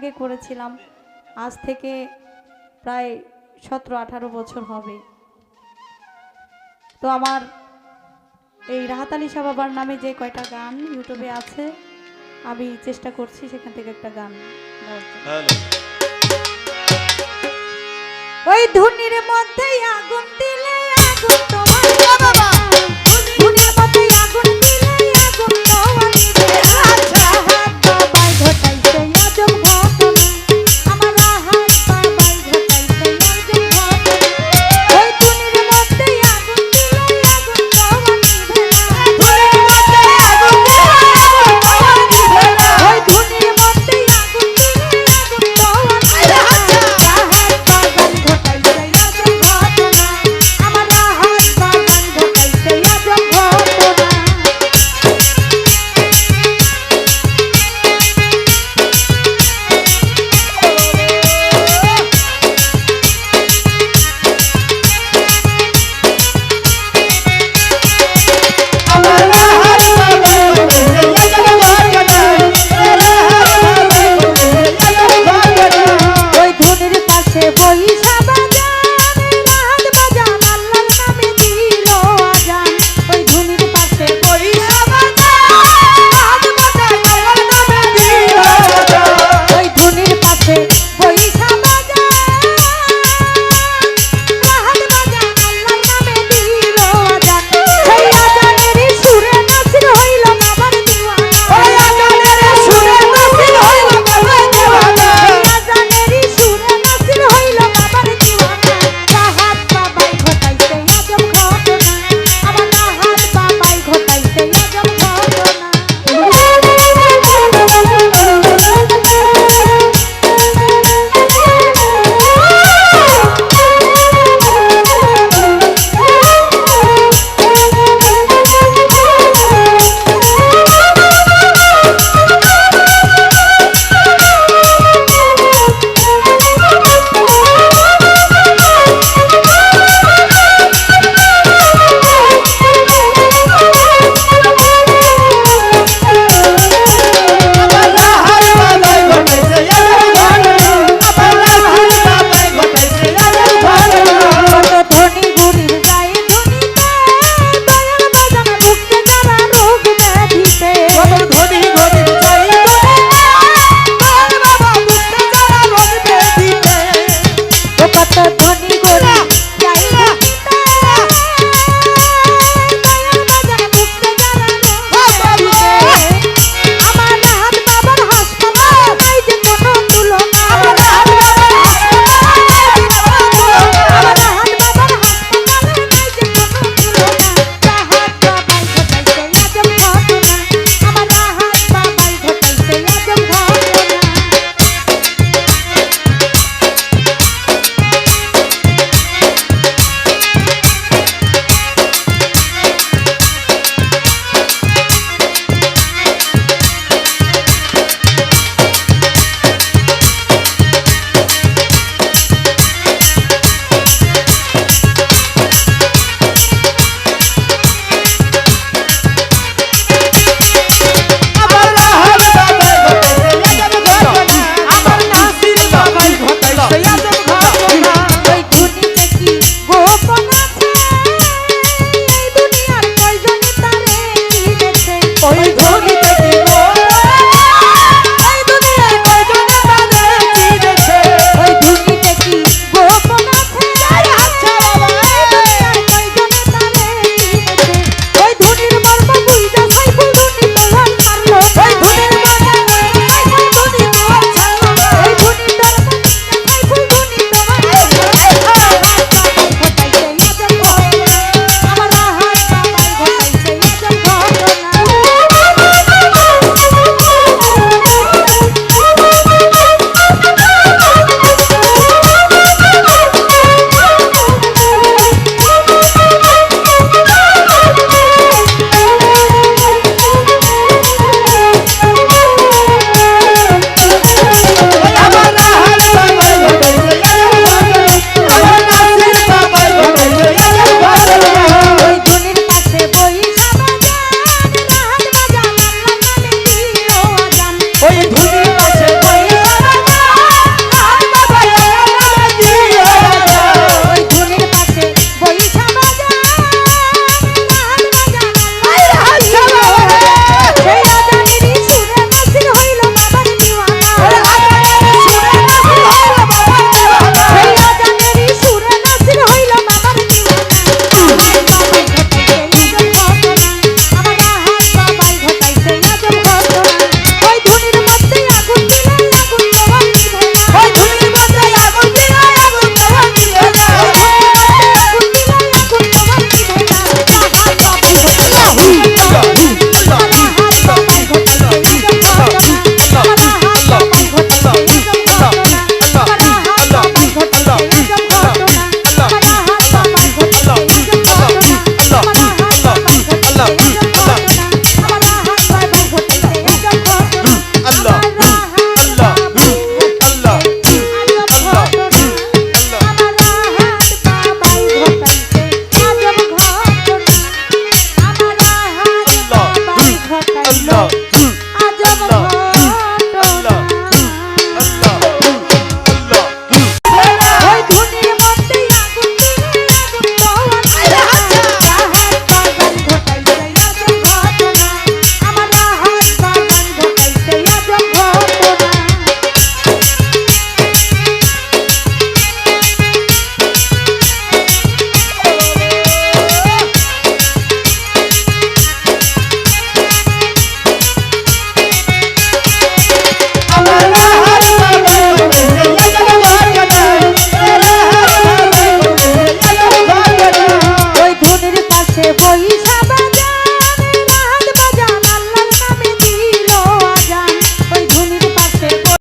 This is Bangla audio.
আগে করেছিলাম। আজ থেকে প্রায় সতেরো আঠারো বছর হবে। তো আমার এই রাহাত আলী শাহ বাবার নামে যে কয়টা গান ইউটিউবে আছে আমি চেষ্টা করছি সেখান থেকে একটা গান ওই ধুনির মধ্যে আগুন দিলে আগুন তো